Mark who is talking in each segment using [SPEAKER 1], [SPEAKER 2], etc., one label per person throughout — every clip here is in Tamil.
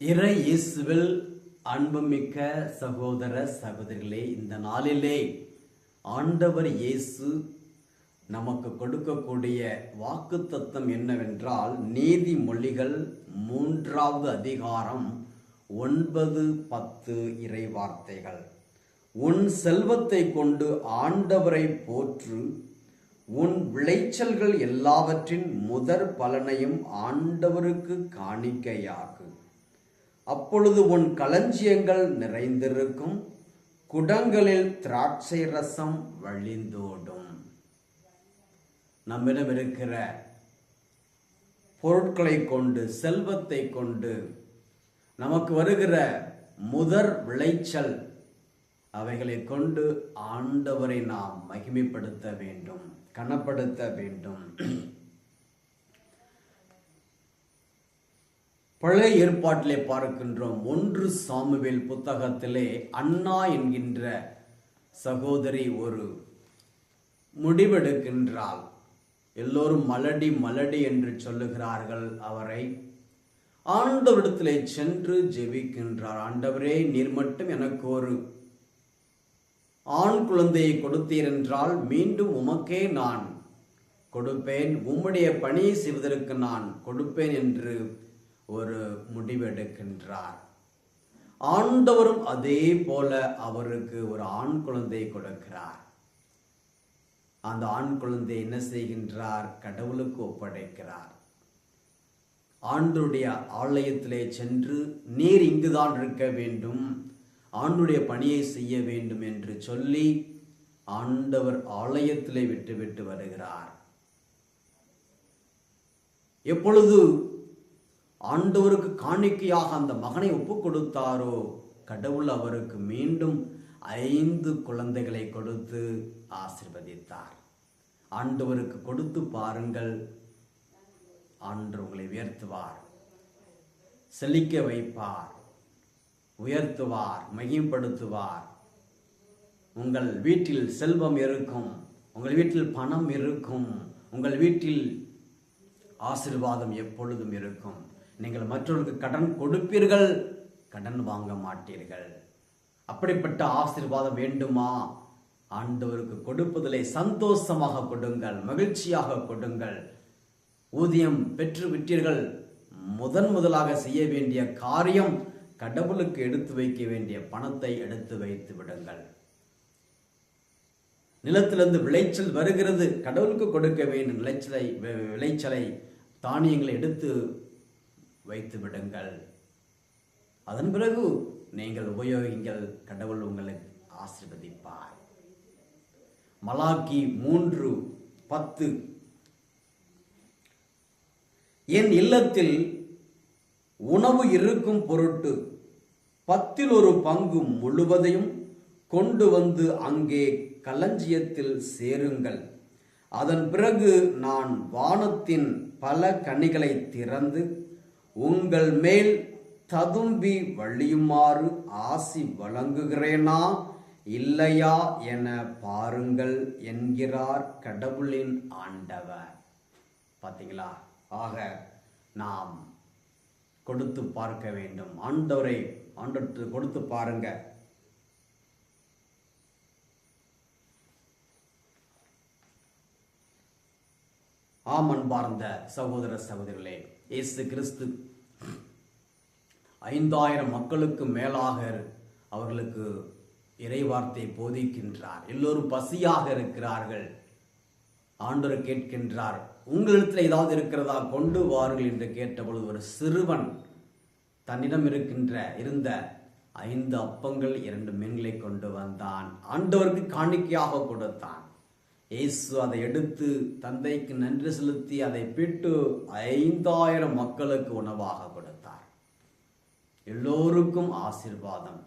[SPEAKER 1] இறை இயேசுவில் அன்புமிக்க சகோதர சகோதரிகளே இந்த நாளிலே ஆண்டவர் இயேசு நமக்கு கொடுக்கக்கூடிய வாக்குத்தத்தம் என்னவென்றால் நீதிமொழிகள் மூன்றாவது அதிகாரம் ஒன்பது பத்து இறை வார்த்தைகள். உன் செல்வத்தை கொண்டு ஆண்டவரை போற்று உன் விளைச்சல்கள் எல்லாவற்றின் முதற் பலனையும் ஆண்டவருக்கு காணிக்கையாகும் அப்பொழுது உன் களஞ்சியங்கள் நிறைந்திருக்கும். குடங்களில் திராட்சை ரசம் வழிந்தோடும். நம்மிடம் இருக்கிற பொருட்களை கொண்டு செல்வத்தை கொண்டு நமக்கு வருகிற முதற் விளைச்சல் அவைகளை கொண்டு ஆண்டவரை நாம் மகிமைப்படுத்த வேண்டும் கனப்படுத்த வேண்டும். பழைய ஏற்பாட்டிலே பார்க்கின்றோம். ஒன்று சாமுவேல் புத்தகத்திலே அண்ணா என்கின்ற சகோதரி ஒரு முடிவெடுக்கின்றாள். எல்லோரும் மலடி மலடி என்று சொல்லுகிறார்கள் அவரை. ஆண்டவரிடத்திலே சென்று ஜெபிக்கின்றார். ஆண்டவரே நீர் மட்டும் எனக்கு ஒரு ஆண் குழந்தையை கொடுத்தீர் என்றால் மீண்டும் உமக்கே நான் கொடுப்பேன். உம்முடைய பணியை செய்வதற்கு நான் கொடுப்பேன் என்று ஒரு முடிவெடுக்கின்றார். ஆண்டவரும் அதே போல அவருக்கு ஒரு ஆண் குழந்தை கொடுக்கிறார். அந்த ஆண் குழந்தை என்ன செய்கின்றார்? கடவுளுக்கு ஒப்படைக்கிறார். ஆண்டருடைய ஆலயத்திலே சென்று நீர் இங்குதான் இருக்க வேண்டும். ஆண்டுடைய பணியை செய்ய வேண்டும் என்று சொல்லி ஆண்டவர் ஆலயத்திலே விட்டுவிட்டு வருகிறார். எப்பொழுது ஆண்டவருக்கு காணிக்கையாக அந்த மகனை ஒப்பு கொடுத்தாரோ கடவுள் அவருக்கு மீண்டும் ஐந்து குழந்தைகளை கொடுத்து ஆசிர்வதித்தார். ஆண்டவருக்கு கொடுத்து பாருங்கள். ஆண்டு உங்களை உயர்த்துவார். செழிக்க வைப்பார். உயர்த்துவார். மகிம்படுத்துவார் உங்கள் வீட்டில் செல்வம் இருக்கும். உங்கள் வீட்டில் பணம் இருக்கும். உங்கள் வீட்டில் ஆசிர்வாதம் எப்பொழுதும் இருக்கும். நீங்கள் மற்றொருக்கு கடன் கொடுப்பீர்கள் கடன் வாங்க மாட்டீர்கள். அப்படிப்பட்ட ஆசீர்வாதம் வேண்டுமா? ஆண்டவருக்கு கொடுப்பதிலே சந்தோஷமாக கொடுங்கள் மகிழ்ச்சியாக கொடுங்கள். ஊதியம் பெற்று விட்டீர்கள் முதன் முதலாக செய்ய வேண்டிய காரியம் கடவுளுக்கு எடுத்து வைக்க வேண்டிய பணத்தை எடுத்து வைத்து விடுங்கள். நிலத்திலிருந்து விளைச்சல் வருகிறது கடவுளுக்கு கொடுக்க வேண்டும் விளைச்சலை விளைச்சலை தானியங்களை எடுத்து வைத்து விடுங்கள். அதன் பிறகு நீங்கள் உபயோகிங்கள். கடவுள் உங்களை ஆசிர்வதிப்பார். மலாக்கி மூன்று பத்து. என் இல்லத்தில் உணவு இருக்கும் பொருட்டு பத்தில் ஒரு பங்கு முழுவதையும் கொண்டு வந்து அங்கே களஞ்சியத்தில் சேருங்கள். அதன் பிறகு நான் வானத்தின் பல கனிகளை திறந்து உங்கள் மேல் ததும்பி வழியுமாறு ஆசி வழங்குகிறேனா? இல்லையா என பாருங்கள் என்கிறார் கடவுளின் ஆண்டவர். பார்த்தீங்களா ஆக நாம் கொடுத்து பார்க்க வேண்டும். ஆண்டவரை ஆண்டவருக்கு கொடுத்து பாருங்க. ஆம் அன்பார்ந்த சகோதர சகோதரிகளே இயேசு கிறிஸ்து. ஐந்தாயிரம் மக்களுக்கு மேலாக அவர்களுக்கு இறைவார்த்தை போதிக்கின்றார். எல்லோரும் பசியாக இருக்கிறார்கள். ஆண்டவர் கேட்கின்றார் உங்களிடத்தில் ஏதாவது இருக்கிறதா? கொண்டு வாருங்கள் என்று கேட்டபொழுது ஒரு சிறுவன் தன்னிடம் இருக்கின்ற இருந்த ஐந்து அப்பங்கள் இரண்டு மீன்களை கொண்டு வந்தான். ஆண்டவருக்கு காணிக்கையாக கொடுத்தான். இயேசு அதை எடுத்து தந்தைக்கு நன்றி செலுத்தி அதை பிட்டு ஐந்தாயிரம் மக்களுக்கு உணவாக கொடுத்தார். எல்லோருக்கும் ஆசீர்வாதம்.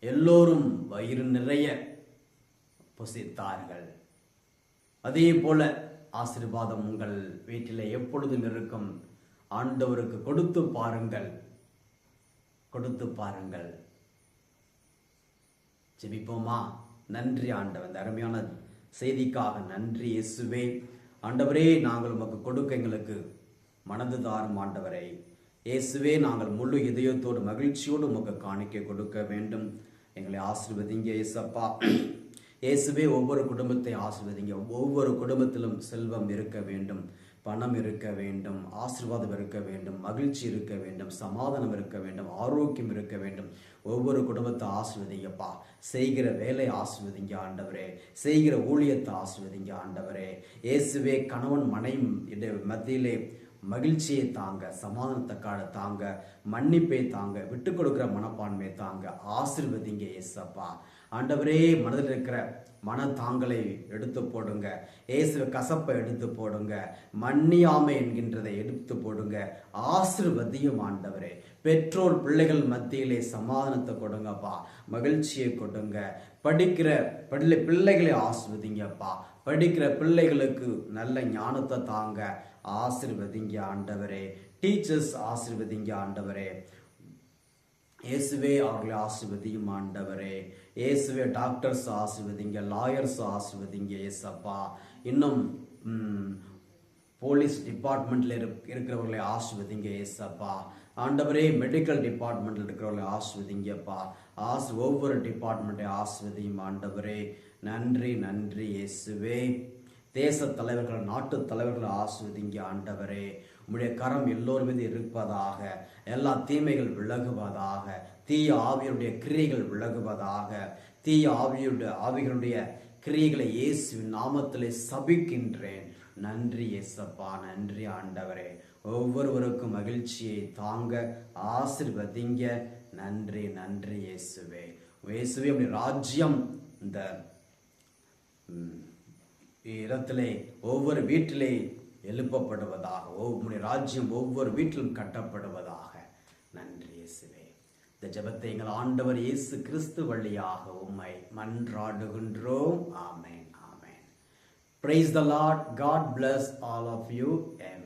[SPEAKER 1] எல்லோரும் வயிறு நிறைய புசித்தார்கள். அதே போல ஆசீர்வாதம் உங்கள் வீட்டில் எப்பொழுதும் இருக்கும். ஆண்டவருக்கு கொடுத்து பாருங்கள். கொடுத்து பாருங்கள். ஜெபிப்போமா? நன்றி ஆண்டவன் அருமையான செய்திக்காக நன்றி இயேசுவே. ஆண்டவரே நாங்கள் உமக்கு கொடுக்க எங்களுக்கு மனது தாரும் ஆண்டவரை. இயேசுவே நாங்கள் முழு இதயத்தோடு மகிழ்ச்சியோடு உமக்கு காணிக்க கொடுக்க வேண்டும். எங்களை ஆசீர்வதிங்க இயேசப்பா. இயேசுவே ஒவ்வொரு குடும்பத்தை ஆசீர்வதிங்க. ஒவ்வொரு குடும்பத்திலும் செல்வம் இருக்க வேண்டும். பணம் இருக்க வேண்டும் ஆசீர்வாதம் இருக்க வேண்டும் மகிழ்ச்சி இருக்க வேண்டும் சமாதானம் இருக்க வேண்டும் ஆரோக்கியம் இருக்க வேண்டும். ஒவ்வொரு குடும்பத்தை ஆசீர்வதிங்கப்பா செய்கிற வேலை ஆசீர்வதிங்க ஆண்டவரே. செய்கிற ஊழியத்தை ஆசீர்வதிங்க ஆண்டவரே. இயேசுவே கணவன் மனைவி மத்தியிலே மகிழ்ச்சியை தாங்க சமாதானத்தை காட தாங்க மன்னிப்பை தாங்க விட்டு கொடுக்குற மனப்பான்மையை தாங்க ஆசீர்வதிங்க இயேசப்பா. ஆண்டவரே மனதில் இருக்கிற மனத்தாங்களை எடுத்து போடுங்க. இயேசு கசப்பை எடுத்து போடுங்க. மன்னியாமை என்கின்றதை எடுத்து போடுங்க. ஆசிர்வதியும் ஆண்டவரே. பெற்றோர் பிள்ளைகள் மத்தியிலே சமாதானத்தை கொடுங்கப்பா. மகிழ்ச்சியை கொடுங்க. படிக்கிற பிள்ளை பிள்ளைகளை ஆசிர்வதிங்கப்பா. படிக்கிற பிள்ளைகளுக்கு நல்ல ஞானத்தை தாங்க. ஆசிர்வதிங்க ஆண்டவரே. டீச்சர்ஸ் ஆசிர்வதிங்க ஆண்டவரே. இயேசுவே அவர்களை ஆசிர்வதியும் ஆண்டவரே. இயேசுவே டாக்டர்ஸ் ஆசிர்வதிங்க லாயர்ஸ் ஆசிர்வதிங்க ஏசப்பா இன்னும் போலீஸ் டிபார்ட்மெண்ட்ல இருக்- இருக்கிறவர்களை ஆசிர்வதிங்க ஏசப்பா ஆண்டவரே மெடிக்கல் டிபார்ட்மெண்ட்ல இருக்கிறவர்களை ஆசிர்வதிங்கப்பா. ஆசு ஒவ்வொரு டிபார்ட்மெண்ட்டை ஆசிர்வதியும் ஆண்டவரே. நன்றி நன்றி இயேசுவே. தேச தலைவர்கள் நாட்டு தலைவர்களை ஆசிர்வதிங்க ஆண்டவரே. உம்முடைய கரம் எல்லோர் மீது இருப்பதாக எல்லா தீமைகள் விலகுவதாக தீய ஆவியுடைய கிரியைகள் விலகுவதாக தீய ஆவியுடைய ஆவிகளுடைய கிரியைகளை இயேசுவின் நாமத்திலே சபிக்கின்றேன். நன்றி இயேசப்பா நன்றி ஆண்டவரே. ஒவ்வொருவருக்கும் மகிழ்ச்சியை தாங்க ஆசிர்வதிங்க. நன்றி நன்றி இயேசுவே. இயேசுவே அப்படி ராஜ்யம் இந்த இடத்திலே ஒவ்வொரு வீட்டிலே எழுப்பப்படுவதாக உம்முடைய ராஜ்யம் ஒவ்வொரு வீட்டிலும் கட்டப்படுவதாக. நன்றி இயேசுவே. இந்த ஜெபத்தை எங்கள் ஆண்டவர் இயேசு கிறிஸ்து வழியாக உம்மை மன்றாடுகின்றோம். ஆமேன் ஆமேன். Praise the Lord God bless all of you M